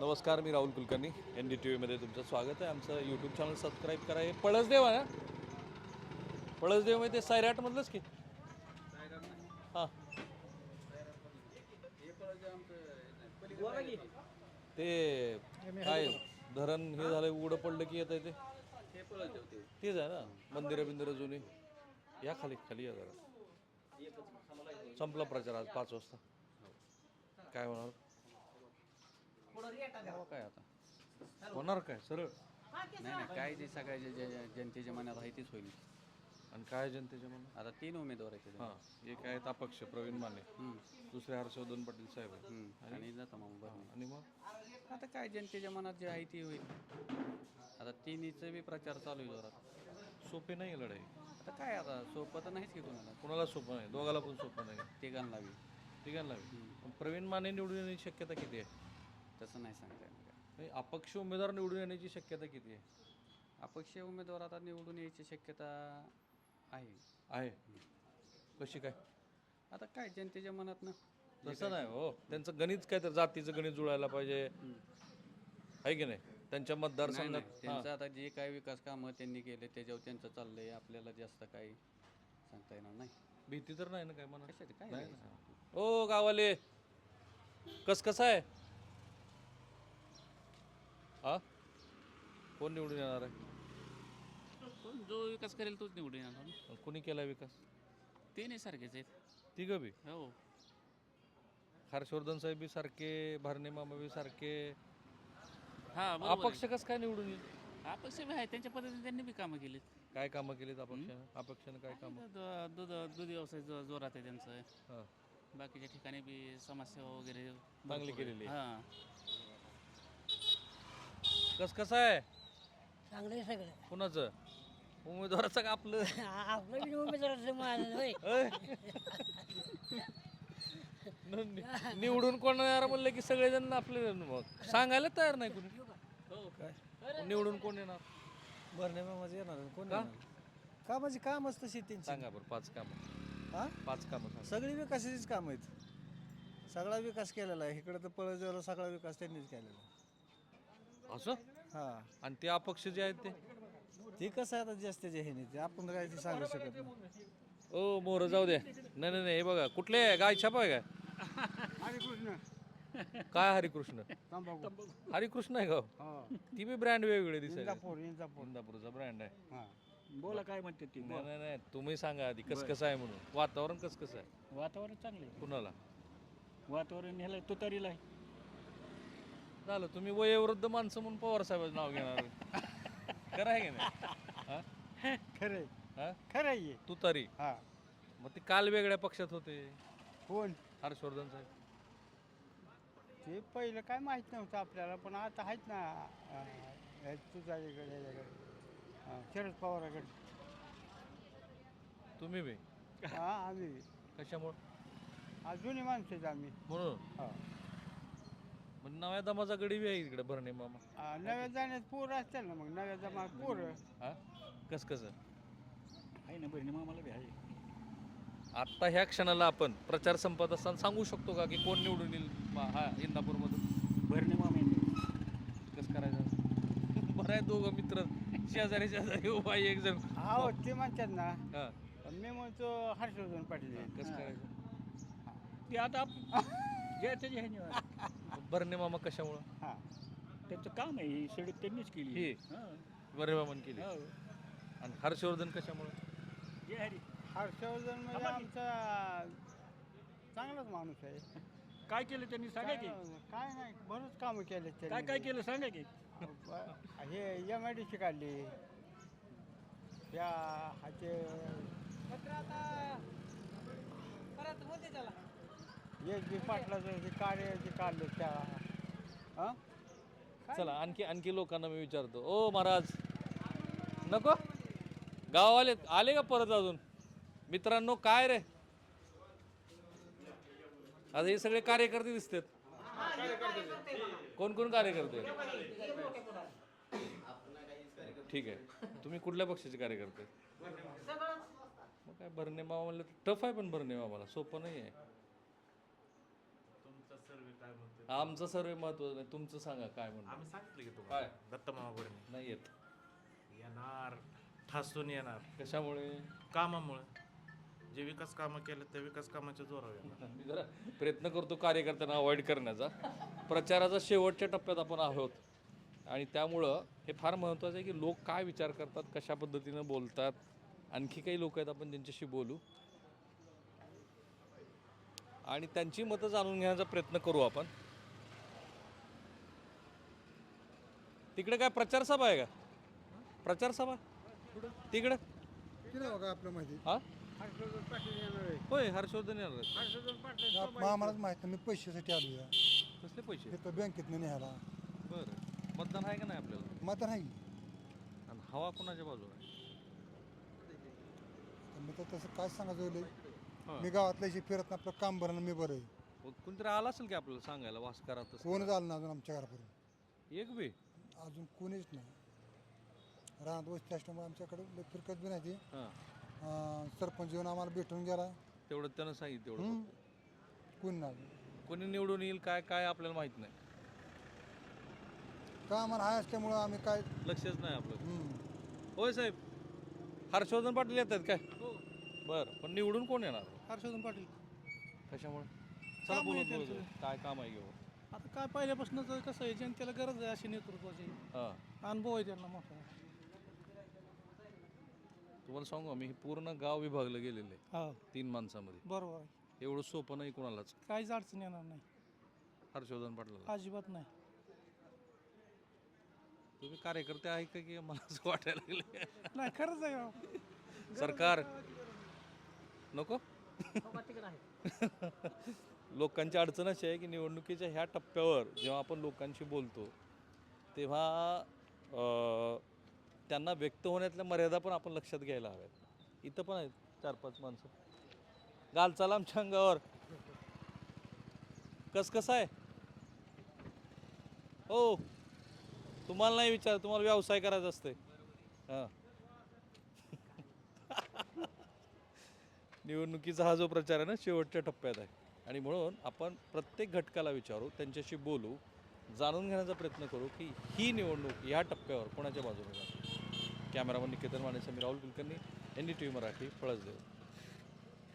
नमस्कार मी Rahul Kulkarni N D T व्हीमध्ये तुमचं स्वागत आहे. आमचं यूट्यूब चॅनल सबस्क्राईब करा. हे पळसदेव आहे ना? पळसदेव म्हणजे ते सैराटमधलंच की? हां. ते काय धरण हे झालं उघडं पडलं की येतं ते? तेच आहे ना मंदिरं बिंदिरं जुनी. या खाली खाली या जरा. संपला प्रचार आज पाच वाजता. काय होणार? हो काय आता? होणार काय? सरळ? नाही नाही काय ते सगळ्या जे- जे- जनतेच्या मनात आहे तेच होईल. आणि काय जनतेच्या मनात? आता तीन उमेदवार आहेत. हां एक आहेत अपक्ष प्रवीण माने. हम्म. दुसरे हर्षवर्धन पाटील साहेब आहेत. हम्म. आणि जाता मग बरं. आणि मग? आता काय जनतेच्या मनात जे आहे ते होईल. आता तिन्हीचं बी प्रचार चालू आहे जोरात. सोपे नाही लढाई. आता काय आता? सोपं तर नाहीच की कोणाला. कुणाला सोपं नाही? दोघाला पण सोपं नाही. तिघांना बी. तिघांना बी. पण प्रवीण माने निवडून येण्याची शक्यता किती आहे? तसं नाही सांगता येणार नाही, अपक्ष उमेदवार निवडून येण्याची शक्यता किती आहे? अपक्ष उमेदवार आता निवडून यायची शक्यता आहे. आहे. कशी काय? आता काय जनतेच्या मनात ना. तसं नाही हो. त्यांचं गणित काय तर जातीचं गणित जुळायला पाहिजे. आहे की नाही? त्यांच्या मतदारसंघात त्यांचं आता जे काय विकास कामं त्यांनी केले त्याच्यावर त्यांचं चाललंय. आपल्याला जास्त काही सांगता येणार नाही. भीती तर नाही ना काय म्हणा कशाची? काय नाही. ओ गावाले. कस कसं आहे? हा? कोण निवडून येणार आहे? पण जो विकास करेल तोच निवडून येणार. ना. आणि कोणी केला विकास? ते नाही सारखेच आहेत. तिघं बी? हो. हर्षवर्धन साहेब बी सारखे भरणे मामा बी सारखे. हा बरोबर अपक्ष कस काय निवडून येईल. अपक्ष बी आहे त्यांच्या पद्धतीने त्यांनी बी कामं केलीत. काय कामं केलीत अपक्षानं अपक्षानं काय कामं? दूध दूध व्यवसाय जो जोरात आहे त्यांचं. हां. बाकीच्या ठिकाणी बी समाजसेवा वगैरे चांगली. केलेली आहे. हा. कस कसं आहे? चांगलं आहे सगळं. कुणाचं? उमेदवाराचं का आपलं? आपलं बी उमेदवाराचं माझं होय. अय. न- नि- निवडून कोण येणार म्हणलं की सगळेजण आपले मग सांगायला तयार नाही कुणी? काय? निवडून कोण येणार? भरणे मामाचं येणार कोण का? येणार? कामाची कामच तशी त्यांची सांगा बरं पाच कामं. हा? पाच कामं सांगा. सगळी विकासाचीच काम आहेत. सगळा विकास केलेला आहे. इकडे तर पळजवला सगळा विकास त्यांनीच केलेला आहे. असं? हा. आणि ते अपक्ष जे आहेत ते? ते कसं आहे आता जास्तीचे हे नाही ते? आपण काय ते सांगू शकत नाही. ओ मोर जाऊ दे. नाही नाही नाही हे बघा कुठले आहे? गाय छापा आहे काय काय हरिकृष्ण? हरिकृष्ण आहे गाव ती बी ब्रँड वेगवेगळे दिसत इंदापूरचा ब्रँड आहे. बोला काय म्हणते ती? नाही नाही नाही तुम्ही सांगा आधी कस कसं आहे म्हणून. वातावरण कस कसं आहे? वातावरण चांगले कुणाला? वातावरण ह्याला तुतारीला आहे. झालं तुम्ही वयोवृद्ध माणसं म्हणून पवार साहेबाचं नाव घेणार खरं आहे की नाही? हा? खरंय हा? खरंय तू तरी हा. मग ते काल वेगळ्या पक्षात होते. कोण? हर्षवर्धन साहेब. ते पहिलं काय माहीत नव्हतं आपल्याला पण आता आहेत ना अं, अं, शरद पवाराकडे. तुम्ही बी? हा आम्ही कशामुळं? अजूनही माणसं आहेत आम्ही. म्हणून? हा. मग नव्या दमाचा गडी बी आहे इकडे भरणे मामा. नव्या जाण्यात पोरं असतील ना मग नव्या जमात पोरं. हा? कस कसं? आहे ना बहिणी मामाला बी आहे. आत्ता ह्या क्षणाला आपण प्रचार संपत असताना सांगू शकतो का की कोण निवडून येईल मा- हा इंदापूरमधून? भरणे मामा कसं करायचं? बरं आहे दोघं मित्र. शेजारी शेजारी उभा आहे एक जण. हा ते म्हणतात ना. हा. पण मी म्हणतो हर्षवर्धन पाटील आहे. कसं करायचं? ते आता जे त्याचे हे भरणे मामा कशामुळं? हा. त्यांचं काम आहे ही सडक त्यांनीच केली. ही? भरणे मामान केली. आणि हर्षवर्धन कशामुळं? हर्षवर्धन म्हणजे आमचा चांगलाच माणूस आहे. काय केलं त्यांनी? सांगा की. काय नाही बरंच कामं केले काय काय केलं? सांगा की. हे एम आय डी सी काढली. या हाचे एच बी पाटलाचं हे कार्य जे काढले त्या हां? चला आणखी आणखी लोकांना मी विचारतो. ओ महाराज. नको? गावाले आले का परत अजून? मित्रांनो काय रे? आता हे सगळे कार्यकर्ते दिसतात. कोण कोण कार्यकर्ते? ठीक आहे. तुम्ही कुठल्या पक्षाचे कार्यकर्ते? मग काय भरणे मामा म्हणलं टफ आहे पण भरणे मामाला. सोपं नाही आहे आमचा सर्वे महत्त्वाचा नाही तुमचं सांगा काय म्हणणं? आम्ही सांगितलं की तुम्हाला. काय? दत्तमामा गोडणे नाही येत. येणार. ठासून येणार. कशामुळे? कामामुळे. जे विकास कामं केले त्या विकास कामाच्या जोरावर येणार. मी जरा प्रयत्न करतो कार्यकर्त्यांना अवॉइड करण्याचा. प्रचाराचा शेवटच्या टप्प्यात आपण आहोत. आणि त्यामुळं हे फार महत्त्वाचं आहे की लोक काय विचार करतात कशा पद्धतीनं बोलतात. आणखी काही लोक आहेत आपण त्यांच्याशी बोलू. आणि त्यांची मतं जाणून घेण्याचा प्रयत्न करू आपण. तिकडे काय प्रचार सभा आहे का? प्रचार सभा? तिकडे? आपलं माहिती? हा? हर्षवर्धन पाटील येणार आहे. होय हर्षवर्धन येणार आहेत. हर्षवर्धन पाटील आम्हालाच माहीत नाही मी पैशासाठी आलो या. कसले पैसे? इथं बँकेतनं न्यायला. बरं. मतदान आहे का नाही आपल्याला? मग नाही आणि हवा कोणाच्या बाजूला आहे? मी तर तसं काय सांगायचं हा. होईल मी गावातल्या फिरत आपलं काम भरणं मी बरं आहे. मग कोणतरी आला असेल की आपल्याला सांगायला? वास करा तसं कोणच आलं ना अजून आमच्या घरापर्यंत एक बी? अजून कोणीच नाही. राहत वस्ती असल्यामुळे आमच्याकडे लय फिरकत बी नाही ती. हां. अं, सरपंच येऊन आम्हाला भेटून गेला. तेवढं त्यानं सांगितलं तेवढं. फक्त. कोणी नाही कोणी निवडून येईल काय काय आपल्याला माहीत नाही. का आम्हाला हाय असल्यामुळं आम्ही काय लक्षच नाही आपलं. हम्म. होय साहेब. हर्षवर्धन पाटील येत आहेत काय बरं पण निवडून कोण येणार? हर्षवर्धन पाटील. कशामुळे? चला बोलत बोलत. काय काम आहे घेऊ आता काय पहिल्यापासूनच कसं आहे जनतेला गरज आहे अशी नेतृत्वाची. हां. अनुभव आहे त्यांना मोठा. तुम्हाला सांगू मी हे पूर्ण गाव विभागलं गेलेलं आहे. हा. तीन माणसामध्ये. बरोबर आहे. एवढं सोपं नाही कोणालाच. काहीच अडचण येणार नाही. हर्षवर्धन पाटलाला. अजिबात नाही. तुम्ही कार्यकर्ते आहे का की मला असं वाटायला लागले नाही खरंच आहे राव. सरकार. नको? लोकांची अडचण अशी आहे की निवडणुकीच्या ह्या टप्प्यावर जेव्हा आपण लोकांशी बोलतो तेव्हा त्यांना व्यक्त होण्यातल्या मर्यादा पण आपण लक्षात घ्यायला हव्यात. इथं पण आहेत चार पाच माणसं. गाल चाल आमच्या अंगावर. कस कसं आहे? हो. तुम्हाला नाही विचार तुम्हाला व्यवसाय करायचा असते हां. निवडणुकीचा हा जो प्रचार आहे ना शेवटच्या टप्प्यात आहे. आणि म्हणून आपण प्रत्येक घटकाला विचारू त्यांच्याशी बोलू जाणून घेण्याचा प्रयत्न करू की ही निवडणूक या टप्प्यावर कोणाच्या बाजूने जाते? कॅमेरामन निकेतन माने समी Rahul Kulkarni N D T V Marathi Palasdev.